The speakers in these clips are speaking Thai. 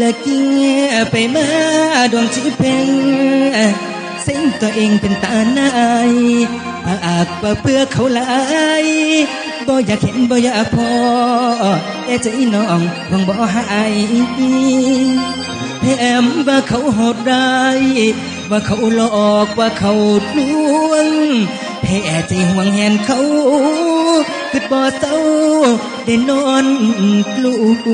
ละเกียไปมาดวงชีเพ่งเส้นตัวเองเป็นตาหนายปากว่าเพื่อเขาหลายบ่อยากเห็นบ่อยากพอแต่ใจน้องคงบ่หายแถมว่าเขาโหดร้ว่าเขาหลอกว่าเขาลวงแพ้ใจห่วงแหนเขาคิดบ่เศร้า ได้นอนกลูด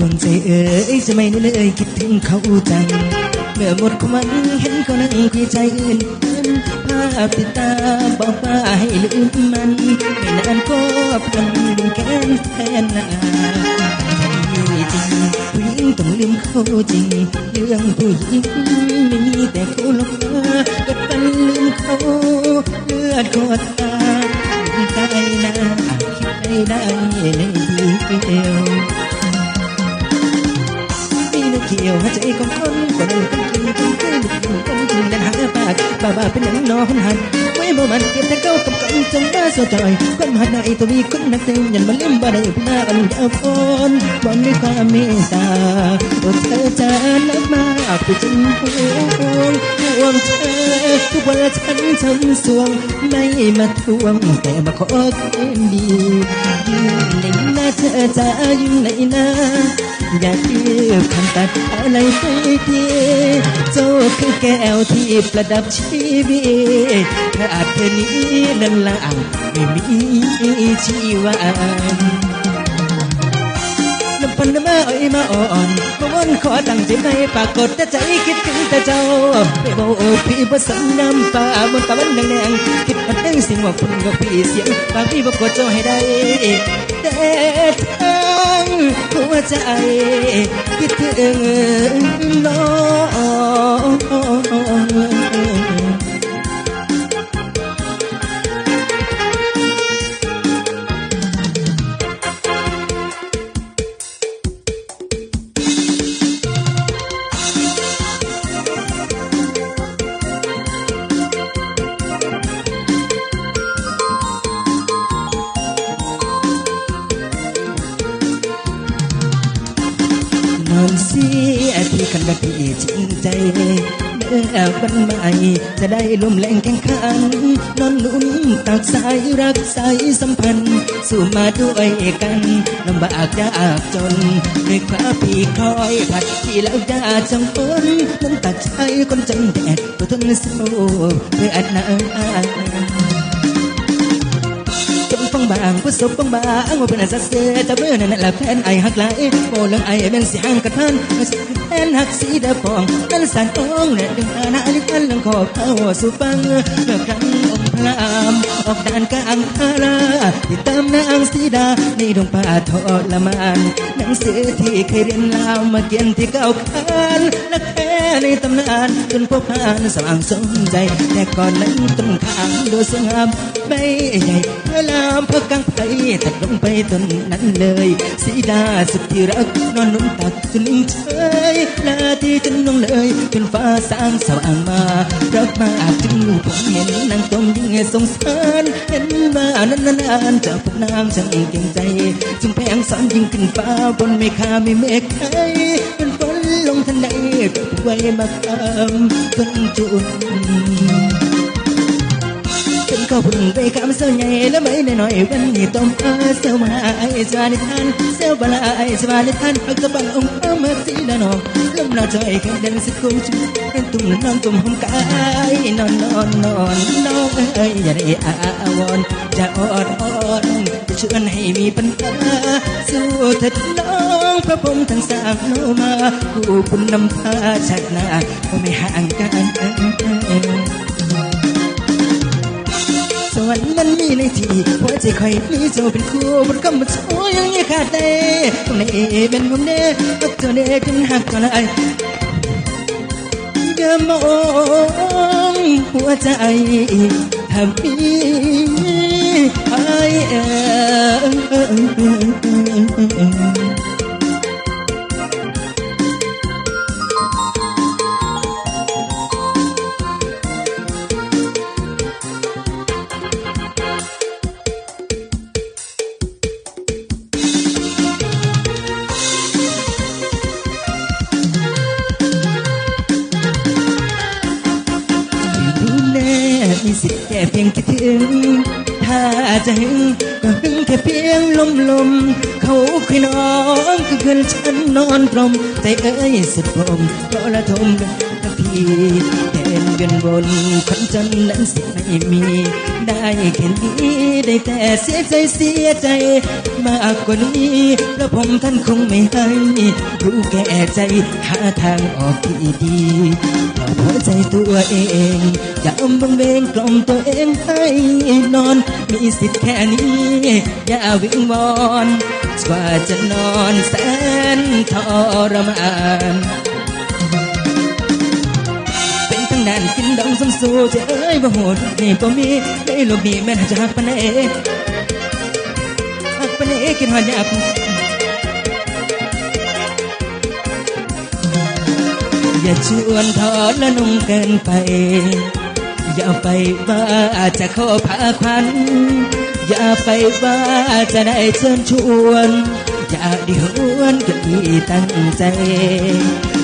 วงใจเอ๋ยจะไม่เลยคิดถึงเขาจัง เมื่อหมดความเห็นเขานั่งคุยใจอื่นภาพติดตาบอกว่าให้ลืมมัน ไม่นานก็พลันแกนแทนนาจริงผู้หญิงต้องลืมเขาจริง เรื่องผู้หญิงไม่มีแต่เขาหลอกมา ปากบ้าบ้า เป็นอย่างนอนหันไว้บ่มันเก็บแต่เก้ากับกันจงมาสจอยคนหัดในตัวมีคนนักเต็มยันมาเล่มบ่ได้พี่นาอันเดียวคนบ่มีความเมตตาโอ้เธอจะนับมาไปจนห่วงห่วงเธอทุกวันฉันทำสวงไม่มาทวงแต่มาขอคืนดียืนในหน้าเธอจะอยู่ไหนนะอย่าดื้อพันตัดอะไรไปดีโจคือแก้วที่ประดับชีวิตถ้าอาเธอนี้นั้นละอ่างไม่มีชีวาน้ำพันน้ำมาเอ้ยมาอ่อนมาวนขอตั้งใจไม่ปรากฏแต่ใจคิดถึงแต่เจ้าไปบอกพี่บ่สนน้ำตาบนตาวันแดงๆคิดมันได้สิ่งว่าคุณกับพี่เสียงปากพี่บอกว่าเจ้าให้ได้แต่ทั้งหัวใจคิดถึงน้อง นว่าพี่จริงใจเมื่อวันใหม่จะได้ลมแรงแข่งขันนอนนุ่มตักสายรักสายสัมพันธ์ สู่มาด้วยกันลำบากยากจนด้วยความพี่คอยผัดที่แล้วยาจังฝนน้ำตาใจคนจนแดดก็ทนสู้เพื่ออันนาจนฟังบางผู้สบบางบางว่าเป็นอาสักเสียแต่เมื่อนั้นแหละแฟนไอหักหลายโบเรื่องไอเป็นเสียงกระทัน นหักสีดาฟองนั่นสานต้องเนี่ยดึงอาณาลิกันลังขอบเข้าสู่ฟังเมื่อครั้งองค์พระอามออกด่านกลางพาราติดตามนางสีดาในดงป่าทอละมานหนังสือที่เคยเรียนลาวมาเขียนที่เก่าคานนักแพ้ในตำนานจนพบผ่านสว่างสมใจแต่ก่อนนั้นต้นทางดูสวยงาม ไม่ใหญ่เวลาพักกลางไปตัดลงไปต้นนั้นเลยสีดาสุดที่รักนอนนุ่มตักจนนิ่งเฉยนาที่จนลงเลยจนฟ้าสางสว่างมารักมาอาจจึงผมเห็นนางต้มยิ่งสงสารเห็นว่านั้นนานๆจะพวกนางช่างเก่งใจจึงแพงสอนยิ่งขึ้นฟ้าบนไม่คาไม่เมฆใครเป็นฝนลงทันใดไว้มาคำจนจุนเป็นข้า วพุ่งไปคำเสียใหญ่แล้วไม่น้อยวันนี้ต้มอาเสียวมาไอสวานิทานเสียวบลาไอสวานิทานพักตะบังองค์พระมาสีละนองลมหนาวใจแค่เดินสักคนจุเป็นตุ่มนอนตุ่มห่มกายนอนนอนนอนน้องเอ้ยอย่าได้อาวรจะอ่อนอ่อนจะชวนให้มีปัญหาสู้เถิดน้องพระพรมทั้งสามโนมาผู้คุณนำพาชาติหน้าก็ไม่ห่างกัน วรรค์มันมีในที่หัวใจคอยมีเจ้าเป็นคู่บนคำว่าโชยังยังขาดเด้ตรงไหนเป็นมุมเด้ตักเจ้าเด้ขึ้นหักก็เลยเดิมมองหัวใจทำมี พียงคิดถึง ถ้าจะหึงก็หึงแค่เพียงลมลม เขาคุยน้องก็คืนฉันนอนพรมใจเอ้ยสุดผมเพราะละทมกับพี่แทนเงินบนคนจนนั้นสิไม่มี ได้แค่นี้ได้แต่เสียใจเสียใจมากกว่านี้แล้วผมท่านคงไม่ให้รู้แก่ใจหาทางออกที่ดีปลอบหัวใจตัวเองอย่าอมบังเบงกล่อมตัวเองให้นอน มีสิทธิ์แค่นี้ อย่าวิงวอนกว่าจะนอนแสนทรมาน เป็นทั้งนั้นกินดองสมสู่จะเอ้ยบ่โหดนี่บ่มีในโลกนี้แม่นจะหักปานเอหักปานเอกินหอดยากอย่าชวนทอดและนุ่งเกินไป อย่าไปว่าจะขอพาควัน อย่าไปว่าจะได้เชิญชวน อย่าดิหวนก็ดีตั้งใจ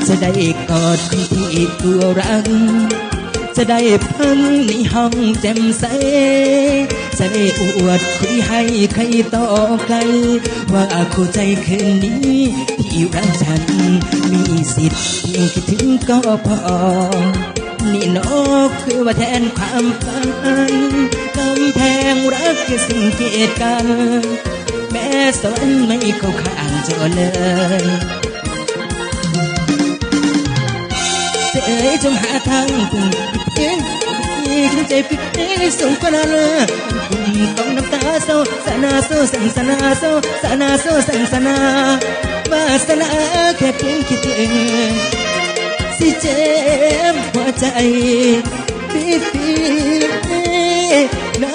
จะได้กอดคนที่ตัวรัก จะได้พังในห้องแจ่มใส จะได้อวดคุยให้ใครต่อไกลว่าคู่ใจคืนนี้ที่รักฉัน มีสิทธิ์เพียงคิดถึงก็พอ นี่นกคือว่าแทนความฝันกำแพงรักคือสิ่งเกียดกัน แม้สวรรค์ไม่เข้าข้างเจอเลยเอ๋ยจงหาทางปุ่งเองอีกใจผิดเองส่งก็น่าเลิกปุ่งต้องน้ำตาโซสนาโซสังสนาโซสนาโซสังสนาวาสนาแค่เพียงคิดเอง สิเจ็บหัวใจพี่พี่นะ